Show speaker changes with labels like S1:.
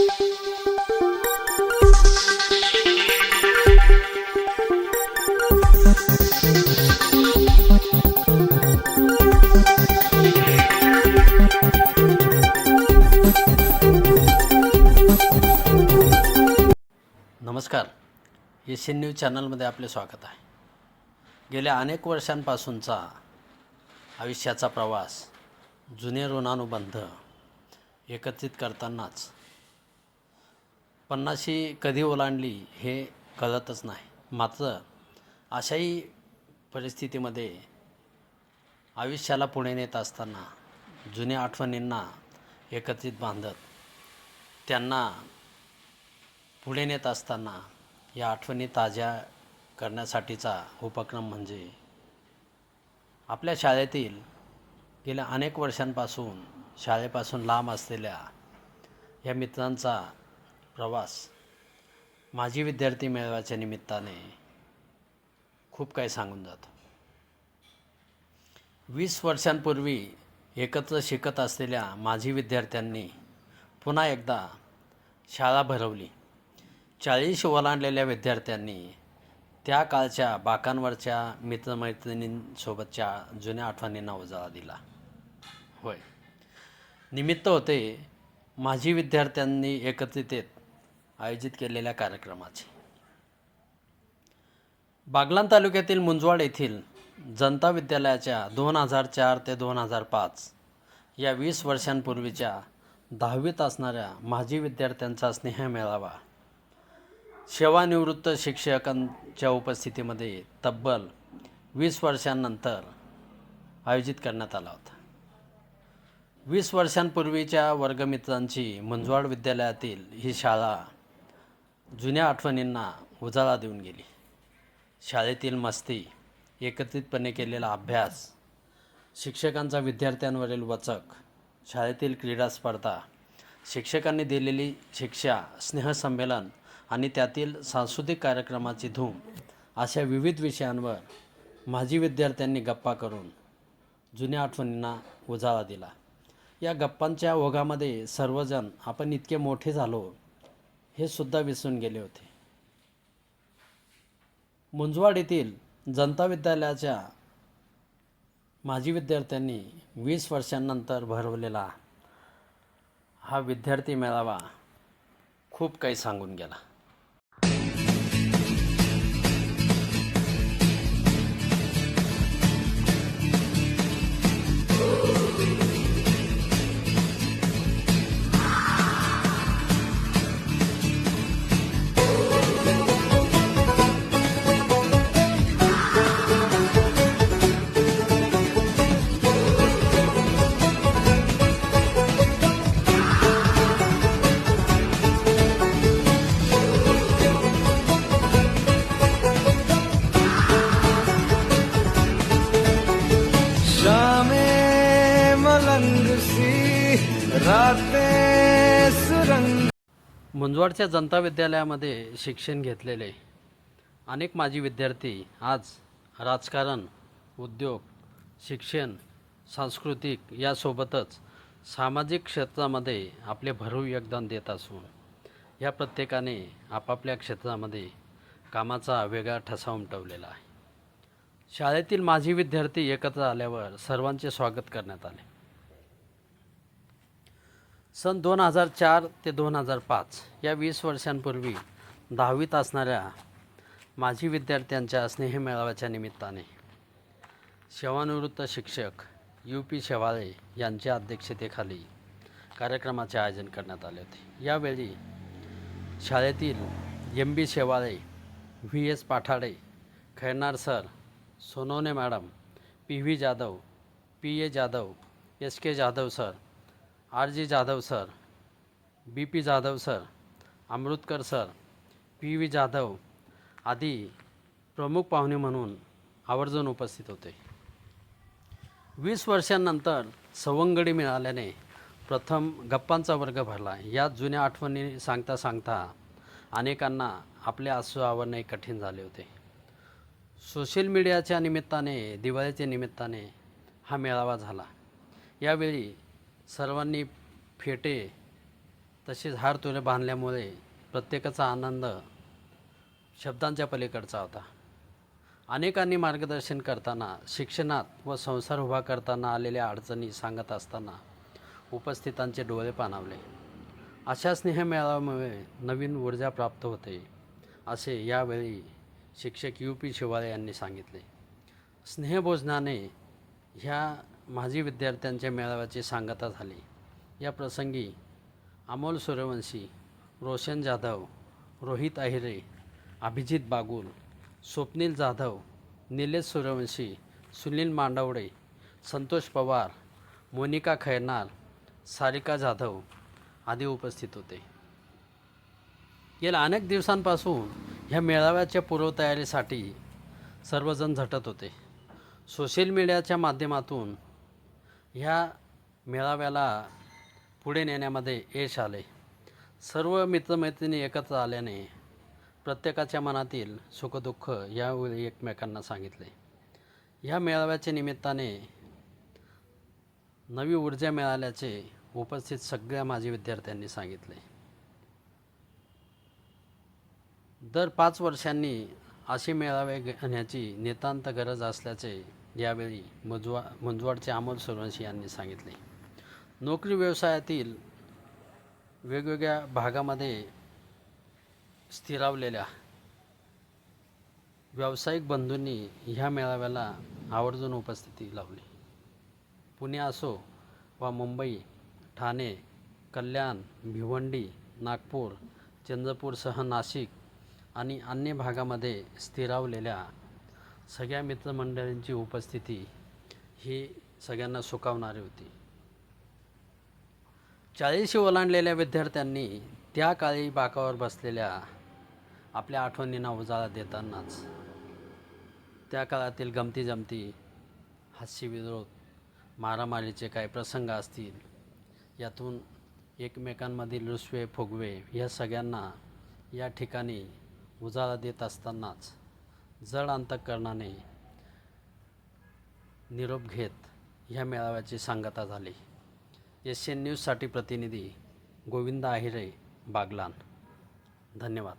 S1: नमस्कार. Asian news चॅनलमध्ये आपले स्वागत आहे. गेल्या अनेक वर्षांपासूनचा आयुष्याचा प्रवास जुने ऋणानुबंध एकत्रित करतानाच पन्नाशी कधी ओलांडली हे कळतच नाही. मात्र अशाही परिस्थितीमध्ये आयुष्याला पुढे नेत असताना जुन्या आठवणींना एकत्रित बांधत त्यांना पुढे नेत असताना या आठवणी ताज्या करण्यासाठीचा उपक्रम म्हणजे आपल्या शाळेतील गेल्या अनेक वर्षांपासून शाळेपासून लांब असलेल्या या मित्रांचा प्रवास. माजी विद्यार्थी मेळाव्याच्या निमित्ताने खूप काही सांगून जातो. वीस वर्षांपूर्वी एकत्र शिकत असलेल्या माजी विद्यार्थ्यांनी पुन्हा एकदा शाळा भरवली. चाळीस ओलांडलेल्या विद्यार्थ्यांनी त्या काळच्या बाकांवरच्या मित्रमैत्रिणींसोबतच्या जुन्या आठवणींना उजाळा दिला. होय. निमित्त होते माजी विद्यार्थ्यांनी एकत्रित येत आयोजित केलेल्या कार्यक्रमाचे. बागलान तालुक्यातील मुंजवाड येथील जनता विद्यालयाच्या दोन हजार चार ते दोन हजार पाच या वीस वर्षांपूर्वीच्या दहावीत असणाऱ्या माजी विद्यार्थ्यांचा स्नेह मेळावा सेवानिवृत्त शिक्षकांच्या उपस्थितीमध्ये तब्बल वीस वर्षांनंतर आयोजित करण्यात आला होता. वीस वर्षांपूर्वीच्या वर्गमित्रांची मुंजवाड विद्यालयातील ही शाळा जुन्या आठवणींना उजाळा देऊन गेली. शाळेतील मस्ती एकत्रितपणे केलेला अभ्यास शिक्षकांचा विद्यार्थ्यांवरील वचक शाळेतील क्रीडा स्पर्धा शिक्षकांनी दिलेली शिक्षा स्नेहसंमेलन आणि त्यातील सांस्कृतिक कार्यक्रमाची धूम अशा विविध विषयांवर माजी विद्यार्थ्यांनी गप्पा करून जुन्या आठवणींना उजाळा दिला. या गप्पांच्या ओघामध्ये सर्वजण आपण इतके मोठे झालो हे सुद्धा विसरून गेले होते. मुंजवाड येथील जनता विद्यालयाच्या माजी विद्यार्थ्यांनी वीस वर्षांनंतर भरवलेला हा विद्यार्थी मेळावा खूप काही सांगून गेला.
S2: रंग सी सुरंग.
S1: मुंजवाडच्या जनता विद्यालयामध्ये शिक्षण घेतलेले अनेक माजी विद्यार्थी आज राजकारण उद्योग शिक्षण सांस्कृतिक यासोबतच सामाजिक क्षेत्रामध्ये आपले भरीव योगदान देत असून या प्रत्येकाने आपापल्या क्षेत्रामध्ये कामाचा वेगळा ठसा उमटवलेला आहे. शाळेतील माजी विद्यार्थी एकत्र आल्यावर सर्वांचे स्वागत करण्यात आले. सन दोन हजार चार ते दोन हजार पाच या वीस वर्षांपूर्वी दहावीत असणाऱ्या माजी विद्यार्थ्यांच्या स्नेह मेळाव्याच्या निमित्ताने सेवानिवृत्त शिक्षक यू पी शेवाळे यांच्या अध्यक्षतेखाली कार्यक्रमाचे आयोजन करण्यात आले होते. यावेळी शाळेतील M B Shewale V S Pathade Khairnar sir Sonone madam P V Jadhav P A Jadhav S K Jadhav sir R G Jadhav sir B P Jadhav sir Amritkar sir P V Jadhav आदी प्रमुख पाहुणे म्हणून आवर्जून उपस्थित होते. वीस वर्षांनंतर सवंगडी मिळाल्याने प्रथम गप्पांचा वर्ग भरला. या जुन्या आठवणी सांगता सांगता अनेकांना आपले आसू आवरणे कठीण झाले होते. सोशल मीडियाच्या निमित्ताने दिवाळीच्या निमित्ताने हा मेळावा झाला. यावेळी सर्वांनी फेटे तसेच हार तुरे बांधल्यामुळे प्रत्येकाचा आनंद शब्दांच्या पलीकडचा होता. अनेकांनी मार्गदर्शन करताना शिक्षणात व संसार उभा करताना आलेल्या अडचणी सांगत असताना उपस्थितांचे डोळे पाणावले. अशा स्नेहमेळाव्यामुळे नवीन ऊर्जा प्राप्त होते असे यावेळी शिक्षक यू पी शिवाळे यांनी सांगितले. स्नेहभोजनाने ह्या माजी विद्यार्थ्यांच्या मेळाव्याची सांगता झाली. या प्रसंगी अमोल सूर्यवंशी रोशन जाधव रोहित अहिरे अभिजित बागुल स्वप्नील जाधव निलेश सूर्यवंशी सुनील मांडवडे संतोष पवार मोनिका खैरनार सारिका जाधव आदी उपस्थित होते. गेल्या अनेक दिवसांपासून ह्या मेळाव्याच्या पूर्वतयारीसाठी सर्वजण झटत होते. सोशल मीडियाच्या माध्यमातून ह्या मेळाव्याला पुढे नेण्यामध्ये यश आले. सर्व मित्रमैत्रिणी एकत्र आल्याने प्रत्येकाच्या मनातील सुखदुःख यावेळी एकमेकांना सांगितले. ह्या मेळाव्याच्या निमित्ताने नवी ऊर्जा मिळाल्याचे उपस्थित सगळ्या माजी विद्यार्थ्यांनी सांगितले. दर पाच वर्षांनी असे मेळावे घेण्याची नितांत गरज असल्याचे यावेळी मजवा मुंजवाडचे अमोल सूर्यवंशी यांनी सांगितले. नोकरी व्यवसायातील वेगवेगळ्या भागामध्ये स्थिरावलेल्या व्यावसायिक बंधूंनी ह्या मेळाव्याला आवर्जून उपस्थिती लावली. पुणे असो वा मुंबई ठाणे कल्याण भिवंडी नागपूर चंद्रपूरसह नाशिक आणि अन्य भागामध्ये स्थिरावलेल्या सगळ्या मित्रमंडळींची उपस्थिती ही सगळ्यांना सुखावणारी होती. चाळीशी ओलांडलेल्या विद्यार्थ्यांनी त्या काळी बाकावर बसलेल्या आपल्या आठवणींना उजाळा देतानाच त्या काळातील गमती जमती हास्यविरोध मारामारीचे काही प्रसंग असतील यातून एकमेकांमधील रुसवे फुगवे या सगळ्यांना या ठिकाणी उजाळा देत असतानाच जड अंतकरणाने निरोप घेत ह्या मेळाव्याची सांगता झाली. एशियन न्यूजसाठी प्रतिनिधी गोविंद आहिरे बागलान. धन्यवाद.